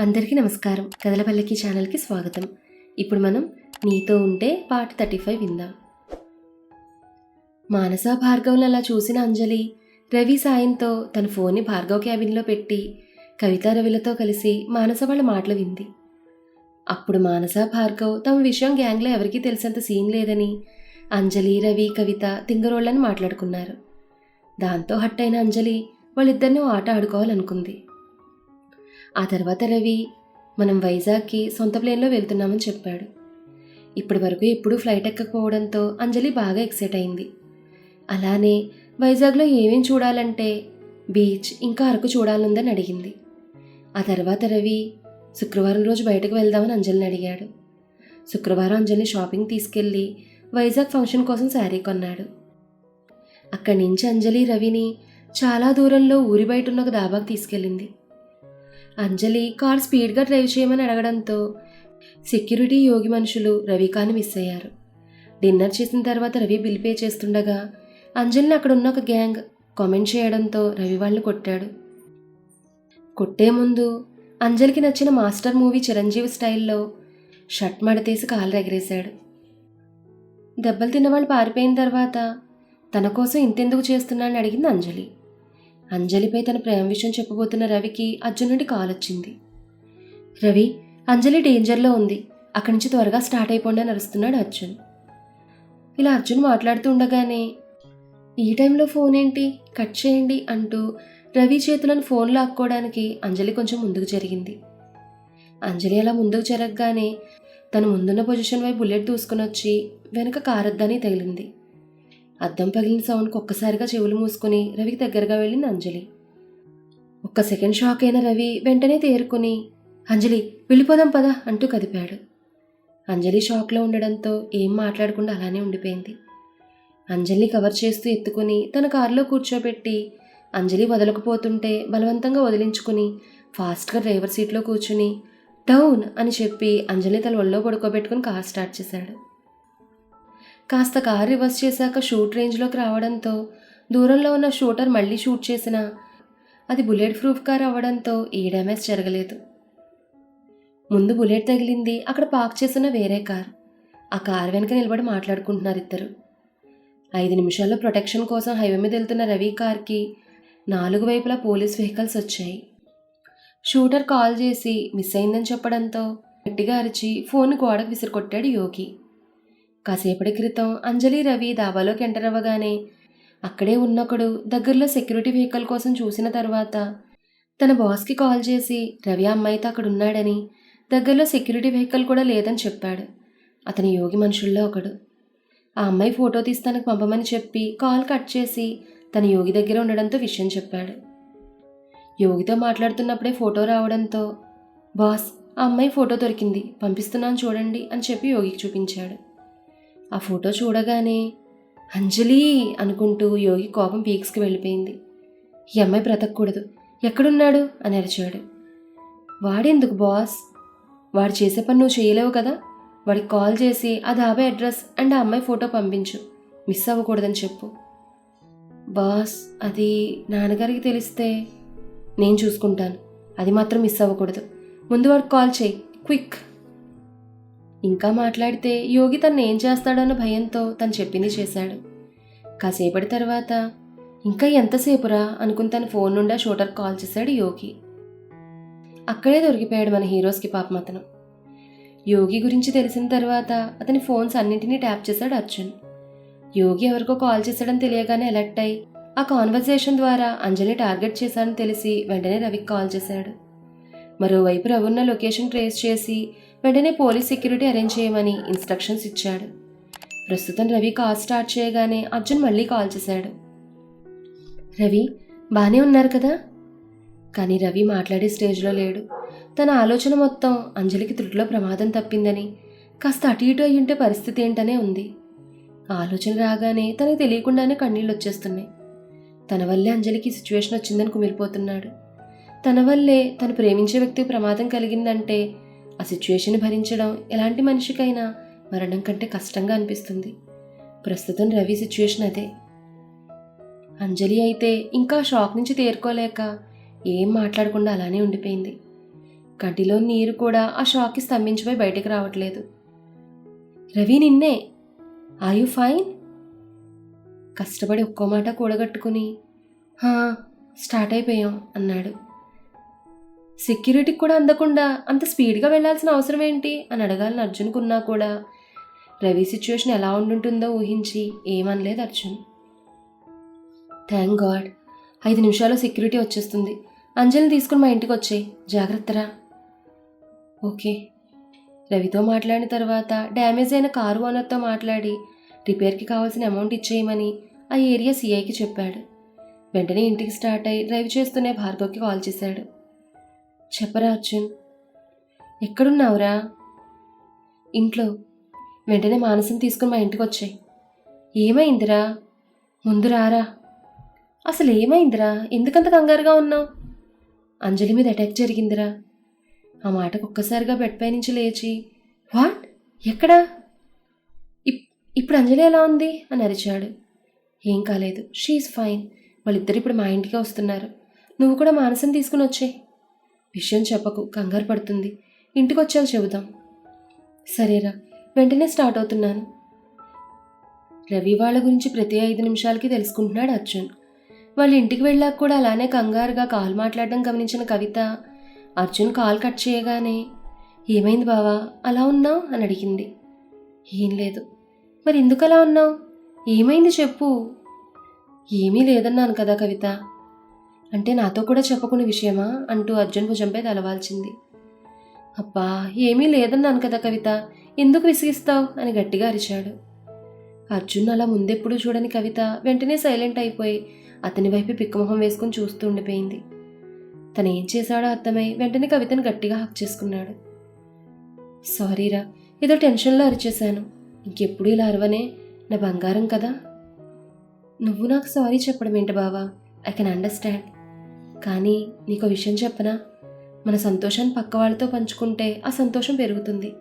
అందరికీ నమస్కారం. కదలపల్లకి ఛానల్కి స్వాగతం. ఇప్పుడు మనం నీతో ఉంటే పార్ట్ థర్టీ ఫైవ్ విందాం. మానస భార్గవ్ని అలా చూసిన అంజలి రవి సాయంతో తన ఫోన్ని భార్గవ్ క్యాబిన్లో పెట్టి కవిత రవిలతో కలిసి మానస వాళ్ళ మాటలు వింది. అప్పుడు మానస భార్గవ్ తమ విషయం గ్యాంగ్లో ఎవరికీ తెలిసేంత సీన్ లేదని అంజలి రవి కవిత తింగరోళ్ళని మాట్లాడుకున్నారు. దాంతో హట్టైన అంజలి వాళ్ళిద్దరిని ఆట ఆడుకోవాలనుకుంది. ఆ తర్వాత రవి మనం వైజాగ్కి సొంత ప్లేన్లో వెళ్తున్నామని చెప్పాడు. ఇప్పటి వరకు ఎప్పుడూ ఫ్లైట్ ఎక్కకపోవడంతో అంజలి బాగా ఎక్సైట్ అయింది. అలానే వైజాగ్లో ఏమేం చూడాలంటే బీచ్ ఇంకా అరకు చూడాలందని అడిగింది. ఆ తర్వాత రవి శుక్రవారం రోజు బయటకు వెళ్దామని అంజలిని అడిగాడు. శుక్రవారం అంజలిని షాపింగ్ తీసుకెళ్ళి వైజాగ్ ఫంక్షన్ కోసం శారీ కొన్నాడు. అక్కడి నుంచి అంజలి రవిని చాలా దూరంలో ఊరి బయట ఉన్న ఒక దాబాకు తీసుకెళ్ళింది. అంజలి కార్ స్పీడ్గా డ్రైవ్ చేయమని అడగడంతో సెక్యూరిటీ యోగి మనుషులు రవికాని మిస్ అయ్యారు. డిన్నర్ చేసిన తర్వాత రవి బిల్ పే చేస్తుండగా అంజలిని అక్కడ ఉన్న ఒక గ్యాంగ్ కామెంట్ చేయడంతో రవి వాళ్ళని కొట్టాడు. కొట్టే ముందు అంజలికి నచ్చిన మాస్టర్ మూవీ చిరంజీవి స్టైల్లో షర్ట్ మడతేసి కాలు ఎగరేశాడు. దెబ్బలు తిన్నవాళ్ళు పారిపోయిన తర్వాత తన కోసం ఇంతెందుకు చేస్తున్నానని అడిగింది అంజలి. అంజలిపై తన ప్రేమ విషయం చెప్పబోతున్న రవికి అర్జున్ నుండి కాల్ వచ్చింది. రవి అంజలి డేంజర్లో ఉంది. అక్కడి నుంచి త్వరగా స్టార్ట్ అయిపోండి అని అరుస్తున్నాడు అర్జున్. ఇలా అర్జున్ మాట్లాడుతూ ఉండగానే ఈ టైంలో ఫోన్ ఏంటి? కట్ చేయండి అంటూ రవి చేతులను ఫోన్ లాక్కోవడానికి అంజలి కొంచెం ముందుకు జరిగింది. అంజలి అలా ముందుకు జరగగానే తను ముందున్న పొజిషన్ వైపు బుల్లెట్ దూసుకుని వచ్చి వెనుక కారద్దని తగిలింది. అద్దం పగిలిన సౌండ్కి ఒక్కసారిగా చెవులు మూసుకుని రవికి దగ్గరగా వెళ్ళింది అంజలి. ఒక్క సెకండ్ షాక్ అయిన రవి వెంటనే తేరుకుని అంజలి వెళ్ళిపోదాం పదా అంటూ కదిపాడు. అంజలి షాక్లో ఉండడంతో ఏం మాట్లాడకుండా అలానే ఉండిపోయింది. అంజలిని కవర్ చేస్తూ ఎత్తుకుని తన కారులో కూర్చోబెట్టి అంజలి వదలకపోతుంటే బలవంతంగా వదిలించుకుని ఫాస్ట్గా డ్రైవర్ సీట్లో కూర్చుని డౌన్ అని చెప్పి అంజలి తల ఒళ్ళో పడుకోబెట్టుకుని కార్ స్టార్ట్ చేశాడు. కాస్త కార్ రివర్స్ చేశాక షూట్ రేంజ్లోకి రావడంతో దూరంలో ఉన్న షూటర్ మళ్ళీ షూట్ చేసినా అది బుల్లెట్ ప్రూఫ్ కార్ అవ్వడంతో ఏ డ్యామేజ్ జరగలేదు. ముందు బుల్లెట్ తగిలింది అక్కడ పార్క్ చేసిన వేరే కార్. ఆ కార్ వెనక నిలబడి మాట్లాడుకుంటున్నారు ఇద్దరు. ఐదు నిమిషాల్లో ప్రొటెక్షన్ కోసం హైవే మీద వెళ్తున్న రవి కార్కి నాలుగు వైపులా పోలీస్ వెహికల్స్ వచ్చాయి. షూటర్ కాల్ చేసి మిస్ అయిందని చెప్పడంతో గట్టిగా అరిచి ఫోన్ గోడకు విసిరికొట్టాడు యోగి. కాసేపటి క్రితం అంజలి రవి దాబాలోకి ఎంటర్ అవ్వగానే అక్కడే ఉన్నొకడు దగ్గరలో సెక్యూరిటీ వెహికల్ కోసం చూసిన తర్వాత తన బాస్కి కాల్ చేసి రవి అమ్మాయితో అక్కడ ఉన్నాడని దగ్గరలో సెక్యూరిటీ వెహికల్ కూడా లేదని చెప్పాడు. అతని యోగి మనుషుల్లో ఒకడు. ఆ అమ్మాయి ఫోటో తీసి పంపమని చెప్పి కాల్ కట్ చేసి తన యోగి దగ్గర ఉండడంతో విషయం చెప్పాడు. యోగితో మాట్లాడుతున్నప్పుడే ఫోటో రావడంతో బాస్ ఆ అమ్మాయి ఫోటో దొరికింది. పంపిస్తున్నాను చూడండి అని చెప్పి యోగికి చూపించాడు. ఆ ఫోటో చూడగానే అంజలి అనుకుంటూ యోగి కోపం పీక్స్కి వెళ్ళిపోయింది. ఈ అమ్మాయి బ్రతకూడదు. ఎక్కడున్నాడు? అని అరిచాడు. వాడెందుకు బాస్? వాడు చేసే పని నువ్వు చేయలేవు కదా? వాడికి కాల్ చేసి ఆ ధాబా అడ్రస్ అండ్ ఆ అమ్మాయి ఫోటో పంపించు. మిస్ అవ్వకూడదని చెప్పు. బాస్ అది నాన్నగారికి తెలిస్తే నేను చూసుకుంటాను. అది మాత్రం మిస్ అవ్వకూడదు. ముందు వాడికి కాల్ చేయి. క్విక్. ఇంకా మాట్లాడితే యోగి తను ఏం చేస్తాడన్న భయంతో తను చెప్పింది చేశాడు. కాసేపటి తర్వాత ఇంకా ఎంతసేపురా? అనుకుని తన ఫోన్ నుండి ఆ షూటర్ కాల్ చేశాడు యోగి. అక్కడే దొరికిపోయాడు మన హీరోస్కి పాపం అతను యోగి గురించి తెలిసిన తర్వాత అతని ఫోన్స్ అన్నింటినీ ట్యాప్ చేశాడు అర్జున్. యోగి ఎవరికో కాల్ చేశాడని తెలియగానే అలర్ట్ అయి ఆ కాన్వర్సేషన్ ద్వారా అంజలి టార్గెట్ చేశానని తెలిసి వెంటనే రవికి కాల్ చేశాడు. మరోవైపు రవున్న లొకేషన్ ట్రేస్ చేసి వెంటనే పోలీస్ సెక్యూరిటీ అరేంజ్ చేయమని ఇన్స్ట్రక్షన్స్ ఇచ్చాడు. ప్రస్తుతం రవి కాల్ స్టార్ట్ చేయగానే అర్జున్ మళ్ళీ కాల్ చేశాడు. రవి బాగానే ఉన్నారు కదా? కానీ రవి మాట్లాడే స్టేజ్లో లేడు. తన ఆలోచన మొత్తం అంజలికి త్రుటిలో ప్రమాదం తప్పిందని కాస్త అటు ఇటు అయ్యుంటే పరిస్థితి ఏంటనే ఉంది. ఆలోచన రాగానే తనకు తెలియకుండానే కన్నీళ్ళు వచ్చేస్తున్నాయి. తన వల్లే అంజలికి సిచ్యువేషన్ వచ్చిందని కుమిరిపోతున్నాడు తన వల్లే తను ప్రేమించే వ్యక్తికి ప్రమాదం కలిగిందంటే ఆ సిచ్యుయేషన్ భరించడం ఎలాంటి మనిషికైనా మరణం కంటే కష్టంగా అనిపిస్తుంది. ప్రస్తుతం రవి సిచ్యుయేషన్ అదే. అంజలి అయితే ఇంకా షాక్ నుంచి తేరుకోలేక ఏం మాట్లాడకుండా అలానే ఉండిపోయింది. కంటిలో నీరు కూడా ఆ షాక్కి స్తంభించిపోయి బయటకు రావట్లేదు. రవి నిన్నే? ఆర్ యు ఫైన్ కష్టపడి ఒక్కో మాట కూడగట్టుకుని స్టార్ట్ అయిపోయాం అన్నాడు. సెక్యూరిటీకి కూడా అందకుండా అంత స్పీడ్గా వెళ్ళాల్సిన అవసరం ఏంటి? అని అడగాలని అర్జున్కున్నా కూడా. రవి సిచ్యువేషన్ ఎలా ఉండుంటుందో ఊహించి ఏమనలేదు అర్జున్. థ్యాంక్ గాడ్ ఐదు నిమిషాల్లో సెక్యూరిటీ వచ్చేస్తుంది. అంజలిని తీసుకుని మా ఇంటికి వచ్చేయి. జాగ్రత్తరా ఓకే రవితో మాట్లాడిన తర్వాత డ్యామేజ్ అయిన కారు ఓనర్తో మాట్లాడి రిపేర్కి కావాల్సిన అమౌంట్ ఇచ్చేయమని ఆ ఏరియా సీఐకి చెప్పాడు. వెంటనే ఇంటికి స్టార్ట్ అయి డ్రైవ్ చేస్తూనే భార్గవ్కి కాల్ చేశాడు. చెప్పరా అర్జున్ ఎక్కడున్నావురా? ఇంట్లో వెంటనే మానసం తీసుకుని మా ఇంటికి వచ్చాయి ఏమైందిరా? ముందు రారా. అసలు ఏమైందిరా? ఎందుకంత కంగారుగా ఉన్నావు? అంజలి మీద అటాక్ జరిగిందిరా. ఆ మాటకు ఒక్కసారిగా బెడ్ పై నుంచి లేచి వాట్? ఎక్కడా? ఇప్- ఇప్పుడు అంజలి ఎలా ఉంది? అని అరిచాడు. ఏం కాలేదు. She's fine. వాళ్ళిద్దరు ఇప్పుడు మా ఇంటికి వస్తున్నారు. నువ్వు కూడా మానసం తీసుకుని వచ్చే విషయం చెప్పకు కంగారు పడుతుంది. ఇంటికొచ్చాక చెబుదాం. సరేరా వెంటనే స్టార్ట్ అవుతున్నాను. రవి వాళ్ళ గురించి ప్రతి ఐదు నిమిషాలకి తెలుసుకుంటున్నాడు అర్జున్. వాళ్ళ ఇంటికి వెళ్ళాక కూడా అలానే కంగారుగా కాల్ మాట్లాడడం గమనించిన కవిత అర్జున్ కాల్ కట్ చేయగానే ఏమైంది బావా అలా ఉన్నావు? అని అడిగింది. ఏం లేదు. మరి ఎందుకు అలా ఉన్నావు? ఏమైంది చెప్పు. ఏమీ లేదన్నాను కదా కవిత. అంటే నాతో కూడా చెప్పకునే విషయమా? అంటూ అర్జున్ భుజంపై తలవాల్చింది. అబ్బా ఏమీ లేదన్నాను కదా కవిత. ఎందుకు విసిగిస్తావు? అని గట్టిగా అరిచాడు. అర్జున్ అలా ముందెప్పుడు చూడని కవిత వెంటనే సైలెంట్ అయిపోయి అతని వైపు పిక్కమొహం వేసుకుని చూస్తూ ఉండిపోయింది. తను ఏం చేశాడో అర్థమై వెంటనే కవితను గట్టిగా హక్ చేసుకున్నాడు. సారీరా ఏదో టెన్షన్లో అరిచేశాను. ఇంకెప్పుడు ఇలా అరవనే? నా బంగారం కదా. నువ్వు నాకు సారీ చెప్పడం ఏంటి బావా? ఐ కెన్ అండర్స్టాండ్ కానీ నీకు విషయం చెప్పనా? మన సంతోషాన్ని పక్క వాళ్ళతో పంచుకుంటే ఆ సంతోషం పెరుగుతుంది.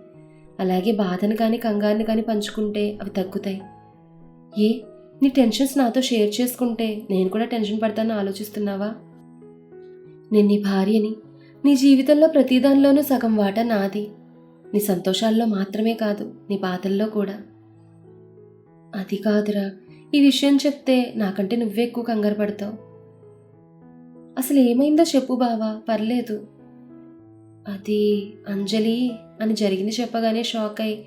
అలాగే బాధను కానీ కంగారుని కానీ పంచుకుంటే అవి తగ్గుతాయి. ఏ? నీ టెన్షన్స్ నాతో షేర్ చేసుకుంటే నేను కూడా టెన్షన్ పడతానని ఆలోచిస్తున్నావా? నేను నీ భార్యని నీ జీవితంలో ప్రతిదానిలోనూ సగం వాటా నాది. నీ సంతోషాల్లో మాత్రమే కాదు నీ బాధల్లో కూడా. అది కాదురా. ఈ విషయం చెప్తే నాకంటే నువ్వే ఎక్కువ కంగారు పడతావు. అసలు ఏమైందో చెప్పు బావా పర్లేదు. అది అంజలి అని జరిగింది చెప్పగానే షాక్ అయి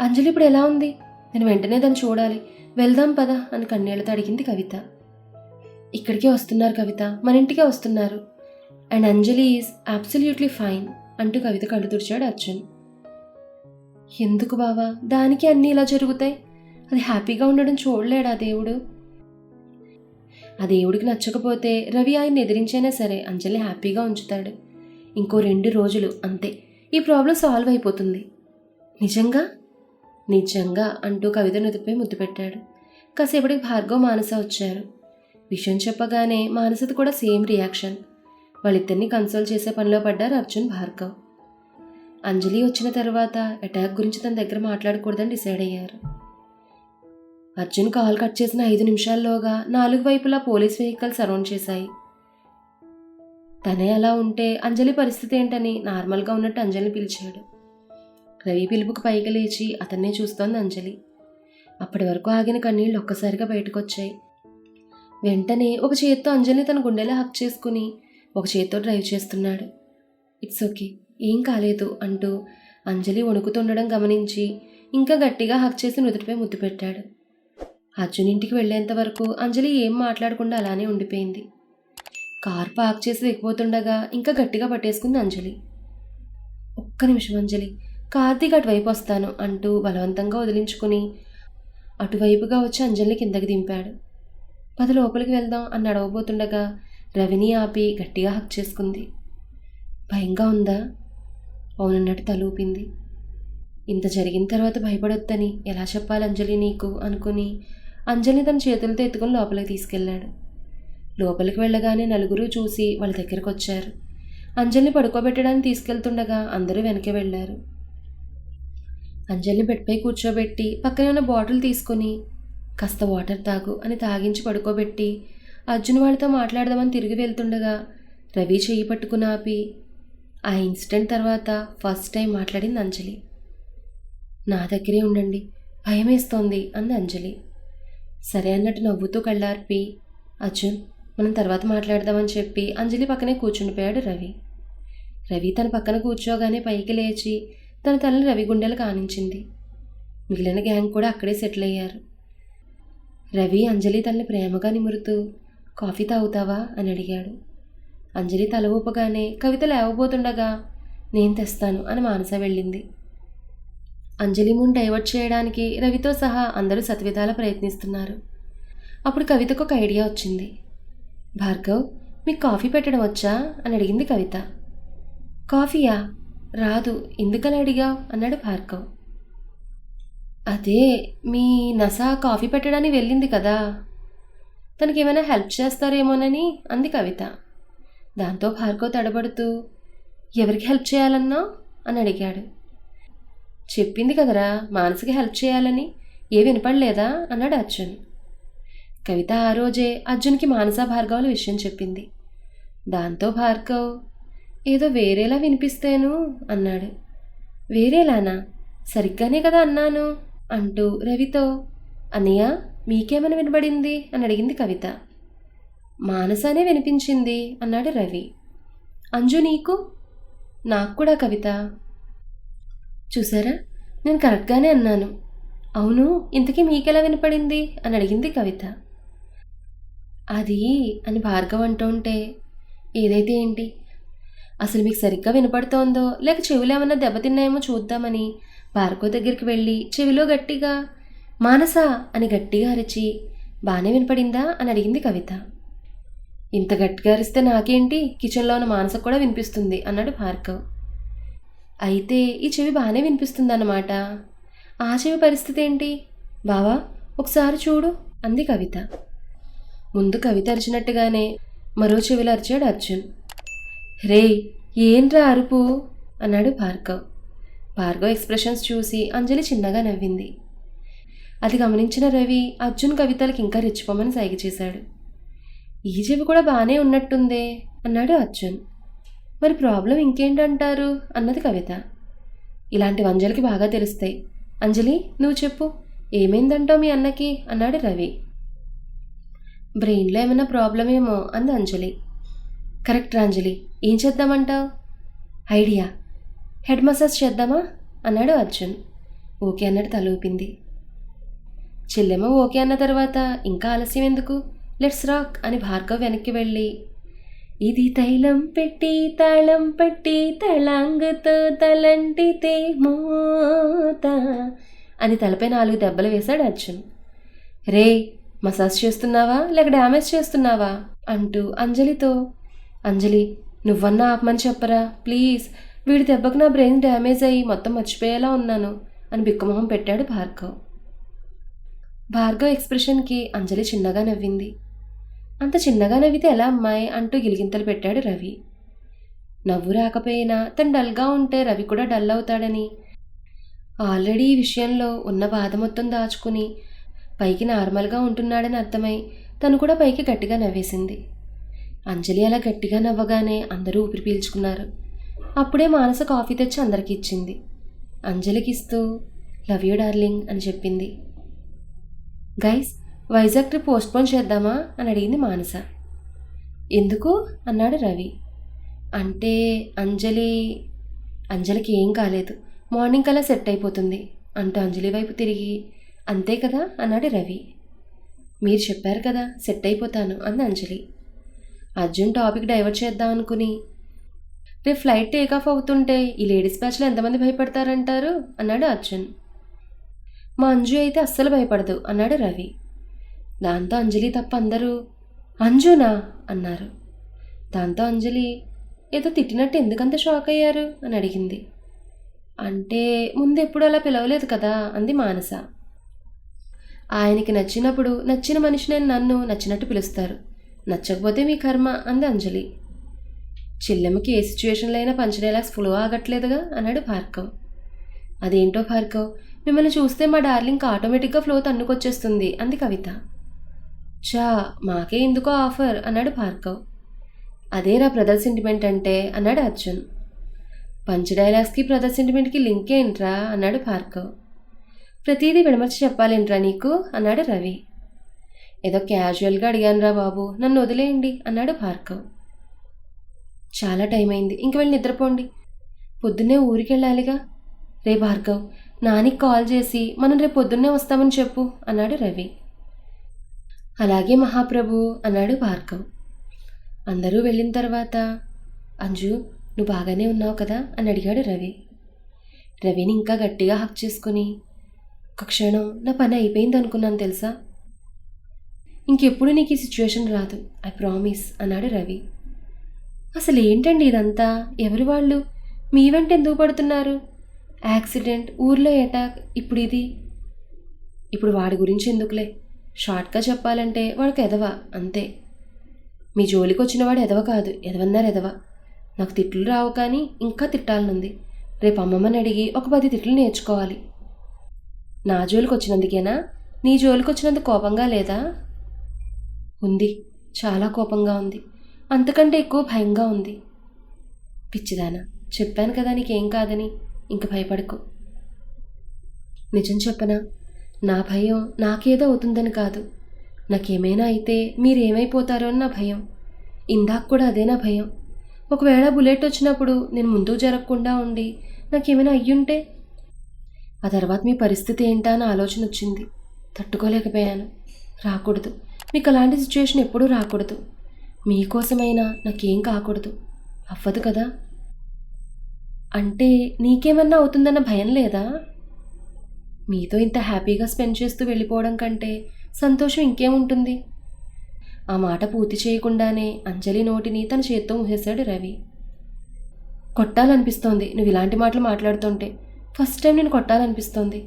అంజలి ఇప్పుడు ఎలా ఉంది? నేను వెంటనే దాన్ని చూడాలి. వెళ్దాం పదా అని కన్నీళ్ళతో అడిగింది కవిత. ఇక్కడికే వస్తున్నారు కవిత మన ఇంటికే వస్తున్నారు. And Anjali is absolutely fine అంటూ కవిత కళ్ళు తుడిచాడు అర్జున్. ఎందుకు బావా దానికి అన్నీ ఇలా జరుగుతాయి? అది హ్యాపీగా ఉండడం చూడలేడా దేవుడు? ఆ దేవుడికి నచ్చకపోతే రవి ఆయన్ని ఎదిరించైనా సరే అంజలి హ్యాపీగా ఉంచుతాడు. ఇంకో రెండు రోజులు అంతే. ఈ ప్రాబ్లం సాల్వ్ అయిపోతుంది. నిజంగా? నిజంగా అంటూ కవిత నుదిపై ముద్దు పెట్టాడు. కాసేపటికి భార్గవ్ మానస వచ్చారు. విషయం చెప్పగానే మానసది కూడా సేమ్ రియాక్షన్. వాళ్ళిద్దరిని కన్సోల్ చేసే పనిలో పడ్డారు అర్జున్ భార్గవ్. అంజలి వచ్చిన తర్వాత అటాక్ గురించి తన దగ్గర మాట్లాడకూడదని డిసైడ్ అయ్యారు. అర్జున్ కాల్ కట్ చేసిన ఐదు నిమిషాల్లోగా నాలుగు వైపులా పోలీస్ వెహికల్ సరౌండ్ చేశాయి. తనే అలా ఉంటే అంజలి పరిస్థితి ఏంటని నార్మల్గా ఉన్నట్టు అంజలిని పిలిచాడు. రవి పిలుపుకు పైకి లేచి అతన్నే చూస్తోంది అంజలి. అప్పటి వరకు ఆగిన కన్నీళ్ళు ఒక్కసారిగా బయటకొచ్చాయి. వెంటనే ఒక చేత్తో అంజలిని తన గుండెలో హక్ చేసుకుని ఒక చేత్తో డ్రైవ్ చేస్తున్నాడు. ఇట్స్ ఓకే ఏం కాలేదు అంటూ అంజలి వణుకుతుండడం గమనించి ఇంకా గట్టిగా హక్ చేసి నుదుటిపై ముద్దు పెట్టాడు. అర్జున్ ఇంటికి వెళ్ళేంత వరకు అంజలి ఏం మాట్లాడకుండా అలానే ఉండిపోయింది. కార్ పార్క్ చేసి దిగిపోతుండగా ఇంకా గట్టిగా పట్టేసుకుంది అంజలి. ఒక్క నిమిషం అంజలి కార్తీక్ అటువైపు వస్తాను అంటూ బలవంతంగా వదిలించుకుని అటువైపుగా వచ్చి అంజలిని కిందకి దింపాడు. పది లోపలికి వెళ్దాం అని నడవబోతుండగా రవిని ఆపి గట్టిగా హక్ చేసుకుంది. భయంగా ఉందా? అవునన్నట్టు తలూపింది. ఇంత జరిగిన తర్వాత భయపడొద్దని ఎలా చెప్పాలి అంజలి నీకు? అనుకుని అంజలిని తన చేతులతో ఎత్తుకుని లోపలికి తీసుకెళ్ళాడు. లోపలికి వెళ్ళగానే నలుగురు చూసి వాళ్ళ దగ్గరకు వచ్చారు అంజలిని పడుకోబెట్టడానికి తీసుకెళ్తుండగా అందరూ వెనక్కి వెళ్ళారు. అంజలిని బెడ్పై కూర్చోబెట్టి పక్కనే ఉన్న బాటిల్ తీసుకొని కాస్త వాటర్ తాగు అని తాగించి పడుకోబెట్టి అర్జున్ వాడితో మాట్లాడదామని తిరిగి వెళ్తుండగా రవి చెయ్యి పట్టుకుని ఆపి ఆ ఇన్సిడెంట్ తర్వాత ఫస్ట్ టైం మాట్లాడింది అంజలి. నా దగ్గరే ఉండండి భయమేస్తోంది అంది అంజలి. సరే అన్నట్టు నవ్వుతూ కళ్ళార్పి అర్జున్ మనం తర్వాత మాట్లాడదామని చెప్పి అంజలి పక్కనే కూర్చుండిపోయాడు రవి. రవి తన పక్కన కూర్చోగానే పైకి లేచి తన తలని రవి గుండెలు కానించింది. మిగిలిన గ్యాంగ్ కూడా అక్కడే సెటిల్ అయ్యారు. రవి అంజలి తనని ప్రేమగా నిమురుతూ కాఫీ తాగుతావా? అని అడిగాడు. అంజలి తల ఊపగానే కవిత లేవబోతుండగా నేను తెస్తాను అని మానస వెళ్ళింది. అంజలి ముందు డైవర్ట్ చేయడానికి రవితో సహా అందరూ సత్విధాల ప్రయత్నిస్తున్నారు. అప్పుడు కవితకు ఒక ఐడియా వచ్చింది. భార్గవ్ మీకు కాఫీ పెట్టడం వచ్చా? అని అడిగింది కవిత. కాఫీయా? రాదు. ఎందుకని అడిగావు? అన్నాడు భార్గవ్. అదే మీ నస కాఫీ పెట్టడానికి వెళ్ళింది కదా. తనకి ఏమైనా హెల్ప్ చేస్తారేమోనని? అంది కవిత. దాంతో భార్గవ్ తడబడుతూ ఎవరికి హెల్ప్ చేయాలన్నా? అని అడిగాడు. చెప్పింది కదరా మానసికి హెల్ప్ చేయాలని. ఏ వినపడలేదా? అన్నాడు అర్జున్. కవిత ఆ రోజే అర్జున్కి మానస భార్గవుల విషయం చెప్పింది. దాంతో భార్గవ్ ఏదో వేరేలా వినిపిస్తేను అన్నాడు. వేరేలానా? సరిగ్గానే కదా అన్నాను అంటూ రవితో అన్నయ్య మీకేమని వినబడింది అని అడిగింది కవిత. మానసానే వినిపించింది అన్నాడు రవి. అంజు నీకు? నాకు కూడా కవిత. చూసారా? నేను కరెక్ట్గానే అన్నాను. అవును ఇంతకీ మీకెలా వినపడింది? అని అడిగింది కవిత. అది అని భార్గవ్ అంటుంటే ఏదైతే ఏంటి? అసలు మీకు సరిగ్గా వినపడుతోందో లేక చెవులు ఏమన్నా దెబ్బతిన్నాయేమో చూద్దామని భార్గవ్ దగ్గరికి వెళ్ళి చెవిలో గట్టిగా మానస అని గట్టిగా అరిచి బాగానే వినపడిందా? అని అడిగింది కవిత. ఇంత గట్టిగా అరిస్తే నాకేంటి? కిచెన్లో ఉన్న మానస కూడా వినిపిస్తుంది అన్నాడు భార్గవ్. అయితే ఈ చెవి బాగానే వినిపిస్తుందన్నమాట. ఆ చెవి పరిస్థితి ఏంటి? బావా ఒకసారి చూడు అంది కవిత. ముందు కవిత అరిచినట్టుగానే మరో చెవిలో అరిచాడు అర్జున్. రే ఏంట్రా అరుపు? అన్నాడు భార్గవ్. భార్గవ్ ఎక్స్ప్రెషన్స్ చూసి అంజలి చిన్నగా నవ్వింది. అది గమనించిన రవి అర్జున్ కవితలకు ఇంకా రెచ్చిపోమని సైగ చేశాడు. ఈ చెవి కూడా బాగానే ఉన్నట్టుందే అన్నాడు అర్జున్. మరి ప్రాబ్లం ఇంకేంటంటారు? అన్నది కవిత. ఇలాంటి అంజలికి బాగా తెలుస్తాయి. అంజలి నువ్వు చెప్పు. ఏమైందంటావు మీ అన్నకి? అన్నాడు రవి. బ్రెయిన్లో ఏమైనా ప్రాబ్లం ఏమో? అంది అంజలి. కరెక్ట్ అంజలి. ఏం చేద్దామంటావు? ఐడియా. హెడ్ మసాజ్ చేద్దామా? అన్నాడు అర్జున్. ఓకే అన్నాడు తల ఊపింది. చెల్లెమ్మ ఓకే అన్న తర్వాత ఇంకా ఆలస్యం ఎందుకు? లెట్స్ రాక్ అని భార్గవ్ వెనక్కి వెళ్ళి ఇది తైలం పెట్టి తాళం పెట్టి తళాంగుతో తలంటితే మోత అని తలపై నాలుగు దెబ్బలు వేశాడు అర్జున్. రే మసాజ్ చేస్తున్నావా? లేక డ్యామేజ్ చేస్తున్నావా? అంటూ అంజలితో అంజలి నువ్వన్నా ఆపమని చెప్పరా? ప్లీజ్ వీడి దెబ్బకు నా బ్రెయిన్ డ్యామేజ్ అయ్యి మొత్తం మర్చిపోయేలా ఉన్నాను అని బిక్కమొహం పెట్టాడు భార్గవ్. భార్గవ్ ఎక్స్ప్రెషన్కి అంజలి చిన్నగా నవ్వింది. అంత చిన్నగా నవ్వితే ఎలా అమ్మాయి? అంటూ గిలిగింతలు పెట్టాడు రవి. నవ్వు రాకపోయినా తను డల్గా ఉంటే రవి కూడా డల్ అవుతాడని. ఆల్రెడీ ఈ విషయంలో ఉన్న బాధ మొత్తం దాచుకుని పైకి నార్మల్గా ఉంటున్నాడని అర్థమై తను కూడా పైకి గట్టిగా నవ్వేసింది. అంజలి అలా గట్టిగా నవ్వగానే అందరూ ఊపిరి పీల్చుకున్నారు. అప్పుడే మానస కాఫీ తెచ్చి అందరికి ఇచ్చింది. అంజలికి ఇస్తూ లవ్ యూ డార్లింగ్ అని చెప్పింది. గైస్ వైజాగ్ ట్రిప్ పోస్ట్పోన్ చేద్దామా అని అడిగింది మానస. ఎందుకు? అన్నాడు రవి. అంటే అంజలి అంజలికి ఏం కాలేదు. మార్నింగ్ కల్లా సెట్ అయిపోతుంది. అంటూ అంజలి వైపు తిరిగి అంతే కదా? అన్నాడు రవి. మీరు చెప్పారు కదా సెట్ అయిపోతాను అంది అంజలి. అర్జున్ టాపిక్ డైవర్ట్ చేద్దాం అనుకుని రేపు ఫ్లైట్ టేక్ ఆఫ్ అవుతుంటే ఈ లేడీస్ బ్యాచ్లో ఎంతమంది భయపడతారంటారు? అన్నాడు అర్జున్. మా అంజు అయితే అస్సలు భయపడదు అన్నాడు రవి. దాంతో అంజలి తప్ప అందరూ అంజునా? అన్నారు. దాంతో అంజలి ఏదో తిట్టినట్టు ఎందుకంత షాక్ అయ్యారు? అని అడిగింది. అంటే ముందెప్పుడు అలా పిలవలేదు కదా? అంది మానస. ఆయనకి నచ్చినప్పుడు నచ్చిన మనిషిని నన్ను నచ్చినట్టు పిలుస్తారు. నచ్చకపోతే మీ కర్మ అంది అంజలి. చెల్లెమ్మకి ఏ సిచ్యువేషన్లో అయినా పంచడేలాక్స్ ఫ్లో ఆగట్లేదుగా? అన్నాడు భార్గవ్. అదేంటో భార్గవ్ మిమ్మల్ని చూస్తే మా డార్లింగ్ ఆటోమేటిక్గా ఫ్లో తన్నుకొచ్చేస్తుంది అంది కవిత. చా మాకే ఎందుకో ఆఫర్ అన్నాడు భార్గవ్. అదేరా బ్రదర్ సెంటిమెంట్ అంటే? అన్నాడు అర్జున్. పంచ్ డైలాగ్స్కి బ్రదర్ సెంటిమెంట్కి లింక్ ఏంట్రా? అన్నాడు భార్గవ్. ప్రతిదీ విడమర్చి చెప్పాలేంట్రా నీకు? అన్నాడు రవి. ఏదో క్యాజువల్గా అడిగానురా బాబు నన్ను వదిలేయండి అన్నాడు భార్గవ్. చాలా టైం అయింది ఇంక వెళ్ళి నిద్రపోండి. పొద్దున్నే ఊరికి వెళ్ళాలిగా రే భార్గవ్ నానికి కాల్ చేసి మనం రేపు పొద్దున్నే వస్తామని చెప్పు అన్నాడు రవి. అలాగే మహాప్రభు అన్నాడు భార్గవ్. అందరూ వెళ్ళిన తర్వాత అంజు నువ్వు బాగానే ఉన్నావు కదా అని అడిగాడు రవి. రవిని ఇంకా గట్టిగా హక్ చేసుకుని ఒక క్షణం నా పని అయిపోయింది అనుకున్నాను తెలుసా? ఇంకెప్పుడు నీకు ఈ సిచ్యువేషన్ రాదు ఐ ప్రామిస్ అన్నాడు రవి. అసలు ఏంటండి ఇదంతా? ఎవరి వాళ్ళు? మీ వెంట ఎందుకు పడుతున్నారు? యాక్సిడెంట్ ఊర్లో ఎటాక్ ఇప్పుడు ఇది? ఇప్పుడు వాడి గురించి ఎందుకులే? షార్ట్గా చెప్పాలంటే వాడికి ఎదవ అంతే. మీ జోలికి వచ్చిన వాడు ఎదవ కాదు ఎదవన్నారు ఎదవ. నాకు తిట్లు రావు కానీ ఇంకా తిట్టాలనుంది. రేపు అమ్మమ్మని అడిగి ఒక పది తిట్లు నేర్చుకోవాలి. నా జోలికి వచ్చినందుకేనా నీ జోలికి వచ్చినందుకు కోపంగా లేదా? ఉంది. చాలా కోపంగా ఉంది. అంతకంటే ఎక్కువ భయంగా ఉంది. పిచ్చిదానా చెప్పాను కదా నీకేం కాదని ఇంక భయపడకు. నిజం చెప్పనా? నా భయం నాకేదో అవుతుందని కాదు. నాకేమైనా అయితే మీరేమైపోతారో అని నా భయం. ఇందాక కూడా అదే నా భయం. ఒకవేళ బుల్లెట్ వచ్చినప్పుడు నేను ముందు జరగకుండా ఉండి నాకేమైనా అయ్యుంటే? ఆ తర్వాత మీ పరిస్థితి ఏంటా అని ఆలోచన వచ్చింది. తట్టుకోలేకపోయాను. రాకూడదు. మీకు అలాంటి సిచ్యువేషన్ ఎప్పుడూ రాకూడదు. మీకోసమైనా నాకేం కాకూడదు. అవ్వదు కదా? అంటే నీకేమన్నా అవుతుందన్న భయం లేదా? మీతో ఇంత హ్యాపీగా స్పెండ్ చేస్తూ వెళ్ళిపోవడం కంటే సంతోషం ఇంకేముంటుంది ఆ మాట పూర్తి చేయకుండానే అంజలి నోటిని తన చేత్తో ఊహేశాడు రవి. కొట్టాలనిపిస్తోంది. నువ్వు ఇలాంటి మాటలు మాట్లాడుతుంటే ఫస్ట్ టైం నేను కొట్టాలనిపిస్తోంది.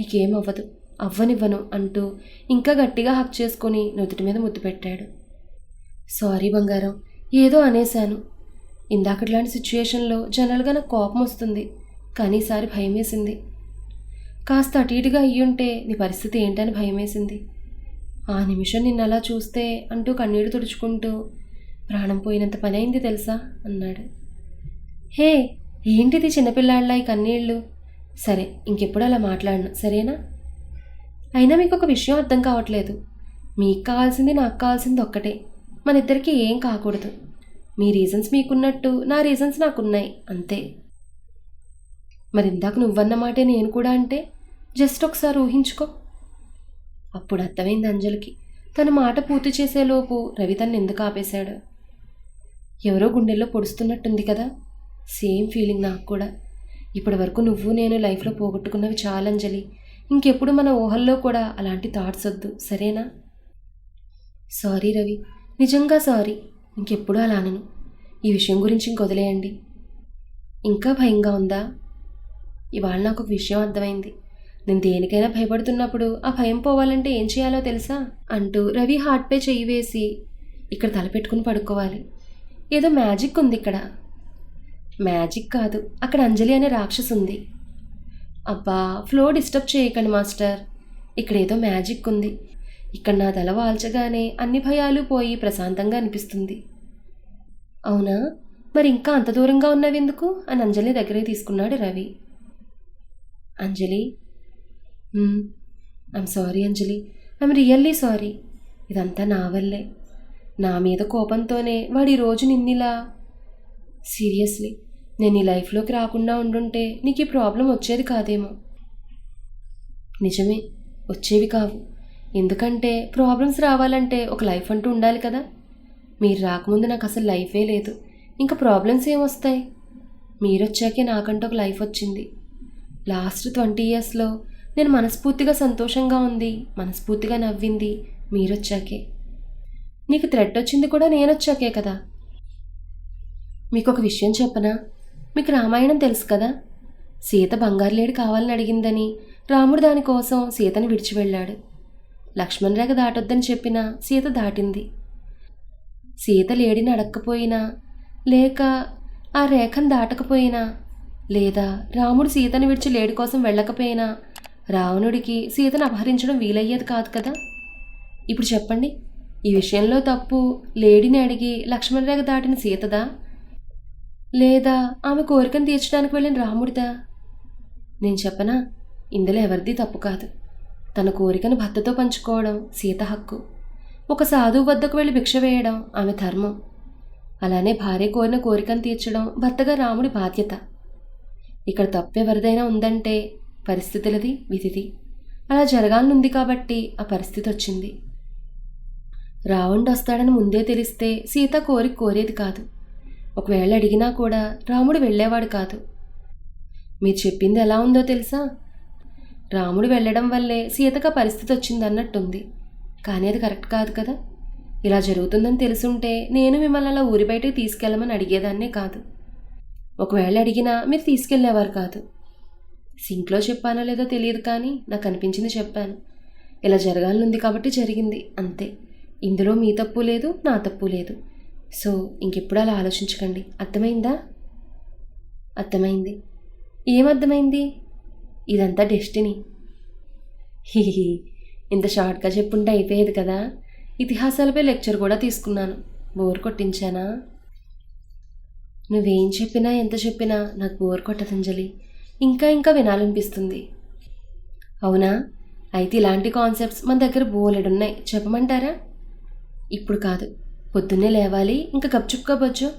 నీకేం అవ్వదు. అవ్వనివ్వను అంటూ ఇంకా గట్టిగా హక్ చేసుకొని నుదుటి మీద ముద్దు పెట్టాడు. సారీ బంగారం. ఏదో అనేశాను. ఇందాకట్లాంటి సిచ్యుయేషన్లో జనరల్గా నాకు కోపం వస్తుంది. కానీ ఈసారి భయం వేసింది. కాస్త అటు ఇటుగా అయ్యుంటే నీ పరిస్థితి ఏంటని భయమేసింది. ఆ నిమిషం నిన్ను అలా చూస్తే అంటూ కన్నీడు తుడుచుకుంటూ ప్రాణం పోయినంత పని అయింది తెలుసా? అన్నాడు. హే ఏంటిది చిన్నపిల్లాళ్ళ ఈ కన్నీళ్ళు సరే ఇంకెప్పుడు అలా మాట్లాడను సరేనా? అయినా మీకు ఒక విషయం అర్థం కావట్లేదు. మీకు కావాల్సింది నాకు కావాల్సింది ఒక్కటే. మన ఇద్దరికి ఏం కాకూడదు. మీ రీజన్స్ మీకున్నట్టు నా రీజన్స్ నాకున్నాయి అంతే. మరి ఇందాక నువ్వన్న మాటే నేను కూడా అంటే జస్ట్ ఒకసారి ఊహించుకో. అప్పుడు అర్థమైంది అంజలికి. తన మాట పూర్తి చేసేలోపు రవి తన్ని ఎందుకు ఆపేశాడు? ఎవరో గుండెల్లో పొడుస్తున్నట్టుంది కదా. సేమ్ ఫీలింగ్ నాకు కూడా. ఇప్పటి వరకు నువ్వు నేను లైఫ్లో పోగొట్టుకున్నవి చాలా అంజలి. ఇంకెప్పుడు మన ఊహల్లో కూడా అలాంటి థాట్స్ వద్దు. సరేనా? సారీ రవి. నిజంగా సారీ. ఇంకెప్పుడు అలా అనను. ఈ విషయం గురించి ఇంకొదిలేయండి ఇంకా భయంగా ఉందా? ఇవాళ నాకు ఒక విషయం అర్థమైంది. నేను దేనికైనా భయపడుతున్నప్పుడు ఆ భయం పోవాలంటే ఏం చేయాలో తెలుసా? అంటూ రవి హార్ట్పై చెయ్యి వేసి ఇక్కడ తలపెట్టుకుని పడుకోవాలి. ఏదో మ్యాజిక్ ఉంది ఇక్కడ. మ్యాజిక్ కాదు అక్కడ అంజలి అనే రాక్షసు ఉంది అబ్బా ఫ్లో డిస్టర్బ్ చేయకండి మాస్టర్. ఇక్కడ ఏదో మ్యాజిక్ ఉంది. ఇక్కడ నా తల వాల్చగానే అన్ని భయాలు పోయి ప్రశాంతంగా అనిపిస్తుంది. అవునా? మరి ఇంకా అంత దూరంగా ఉన్నవెందుకు? అని అంజలి దగ్గరే తీసుకున్నాడు Ravi. Anjali I'm sorry Anjali. I'm really sorry ఇదంతా నా వల్లే. నా మీద కోపంతోనే వాడు ఈరోజు నిన్నిలా సీరియస్లీ నేను ఈ లైఫ్లోకి రాకుండా ఉండుంటే నీకు ఈ ప్రాబ్లం వచ్చేది కాదేమో. నిజమే వచ్చేవి కావు. ఎందుకంటే ప్రాబ్లమ్స్ రావాలంటే ఒక లైఫ్ అంటూ ఉండాలి కదా. మీరు రాకముందు నాకు అసలు లైఫే లేదు. ఇంకా ప్రాబ్లమ్స్ ఏమొస్తాయి మీరు వచ్చాకే నాకంటూ ఒక లైఫ్ వచ్చింది. లాస్ట్ ట్వంటీ ఇయర్స్లో నేను మనస్ఫూర్తిగా సంతోషంగా ఉంది మనస్ఫూర్తిగా నవ్వింది మీరొచ్చాకే. నీకు థ్రెడ్ వచ్చింది కూడా నేను వచ్చాకే కదా. మీకు ఒక విషయం చెప్పనా? మీకు రామాయణం తెలుసు కదా? సీత బంగారులేడు కావాలని అడిగిందని రాముడు దానికోసం సీతను విడిచి వెళ్ళాడు. లక్ష్మణ్ రేఖ దాటొద్దని చెప్పినా సీత దాటింది. సీత లేడిని అడక్కపోయినా లేక ఆ రేఖను దాటకపోయినా లేదా రాముడు సీతను విడిచి లేడి కోసం వెళ్ళకపోయినా రావణుడికి సీతను అపహరించడం వీలయ్యేది కాదు కదా? ఇప్పుడు చెప్పండి ఈ విషయంలో తప్పు లేడిని అడిగి లక్ష్మణరేఖ దాటిన సీతదా? లేదా ఆమె కోరికను తీర్చడానికి వెళ్ళిన రాముడిదా? నేను చెప్పనా ఇందులో ఎవరిది తప్పు కాదు. తన కోరికను భర్తతో పంచుకోవడం సీత హక్కు. ఒక సాధువు వద్దకు వెళ్ళి భిక్ష వేయడం ఆమె ధర్మం. అలానే భార్య కోరిన కోరికను తీర్చడం భర్తగా రాముడి బాధ్యత. ఇక్కడ తప్పు ఎవరిదైనా ఉందంటే పరిస్థితులది విధిది అలా జరగాలనుంది కాబట్టి ఆ పరిస్థితి వచ్చింది రావణుడు వస్తాడని ముందే తెలిస్తే సీత కోరిక కోరేది కాదు. ఒకవేళ అడిగినా కూడా రాముడు వెళ్ళేవాడు కాదు. మీరు చెప్పింది ఎలా ఉందో తెలుసా? రాముడు వెళ్ళడం వల్లే సీతకు పరిస్థితి వచ్చింది అన్నట్టుంది కానీ అది కరెక్ట్ కాదు కదా? ఇలా జరుగుతుందని తెలుసుంటే నేను మిమ్మల్ని అలా ఊరి బయటకు తీసుకెళ్ళమని అడిగేదాన్నే కాదు. ఒకవేళ అడిగినా మీరు తీసుకెళ్ళేవారు కాదు. సింక్లో చెప్పానో లేదో తెలియదు కానీ నాకు అనిపించింది చెప్పాను. ఇలా జరగాలనుంది కాబట్టి జరిగింది అంతే. ఇందులో మీ తప్పు లేదు నా తప్పు లేదు. సో ఇంకెప్పుడు అలా ఆలోచించకండి. అర్థమైందా? అర్థమైంది. ఏమర్థమైంది? ఇదంతా డెస్టినీ. హిహి ఇంత షార్ట్గా చెప్పుంటే అయిపోయేది కదా. ఇతిహాసాలపై లెక్చర్ కూడా తీసుకున్నాను. బోర్ కొట్టించానా? నువ్వేం చెప్పినా ఎంత చెప్పినా నాకు బోర్ కొట్టదంజలి అంజలి. ఇంకా ఇంకా వినాలనిపిస్తుంది. అవునా? అయితే ఇలాంటి కాన్సెప్ట్స్ మన దగ్గర బోలెడున్నాయి. చెప్పమంటారా? ఇప్పుడు కాదు. పొద్దున్నే లేవాలి. ఇంకా గప్చుప్గా బొచ్చు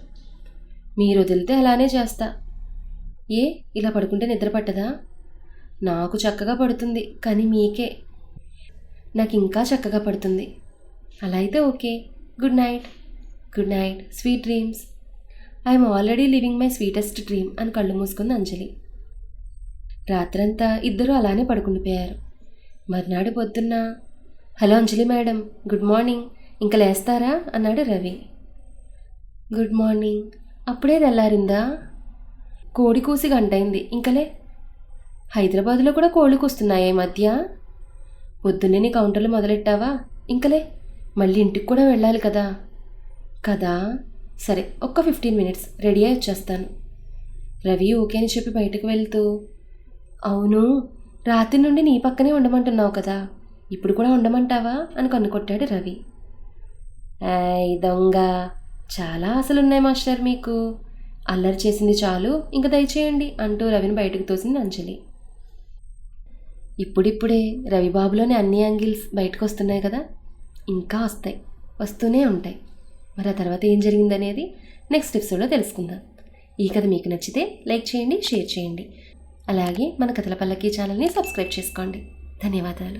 మీరు వదిలితే అలానే చేస్తా. ఏ? ఇలా పడుకుంటే నిద్ర పట్టదా? నాకు చక్కగా పడుతుంది కానీ మీకే. నాకు ఇంకా చక్కగా పడుతుంది. అలా అయితే okay. Good night. Good night. Sweet dreams. I'm already living my sweetest dream అని కళ్ళు మూసుకుంది అంజలి. రాత్రంతా ఇద్దరూ అలానే పడుకుండిపోయారు మర్నాడు పొద్దున్న hello Anjali madam good morning ఇంకా లేస్తారా? అన్నాడు రవి. గుడ్ మార్నింగ్ అప్పుడే తెల్లారిందా? కోడి కూసి గంటైంది ఇంకలే హైదరాబాద్లో కూడా కోళ్ళు కూస్తున్నాయి ఈ మధ్య. పొద్దున్నే నీ కౌంటర్లు మొదలెట్టావా? ఇంకలే మళ్ళీ ఇంటికి కూడా వెళ్ళాలి కదా. కదా సరే ఒక్క ఫిఫ్టీన్ మినిట్స్ రెడీ అయి వచ్చేస్తాను. రవి ఓకే అని చెప్పి బయటకు వెళ్తూ అవును. రాత్రి నుండి నీ పక్కనే ఉండమంటున్నావు కదా. ఇప్పుడు కూడా ఉండమంటావా? అని కన్నుకొట్టాడు రవి. ఏయ్ దొంగ. చాలా ఆశలున్నాయి మాస్టర్ మీకు. అల్లరి చేసింది చాలు. ఇంక దయచేయండి అంటూ రవిని బయటకు తోసింది అంజలి. ఇప్పుడిప్పుడే రవిబాబులోని అన్ని యాంగిల్స్ బయటకు వస్తున్నాయి కదా. ఇంకా వస్తాయి. వస్తూనే ఉంటాయి. మరి ఆ తర్వాత ఏం జరిగిందనేది నెక్స్ట్ ఎపిసోడ్లో తెలుసుకుందాం. ఈ కథ మీకు నచ్చితే లైక్ చేయండి షేర్ చేయండి. అలాగే మన కథల పల్లకి ఛానల్ని సబ్స్క్రైబ్ చేసుకోండి. ధన్యవాదాలు.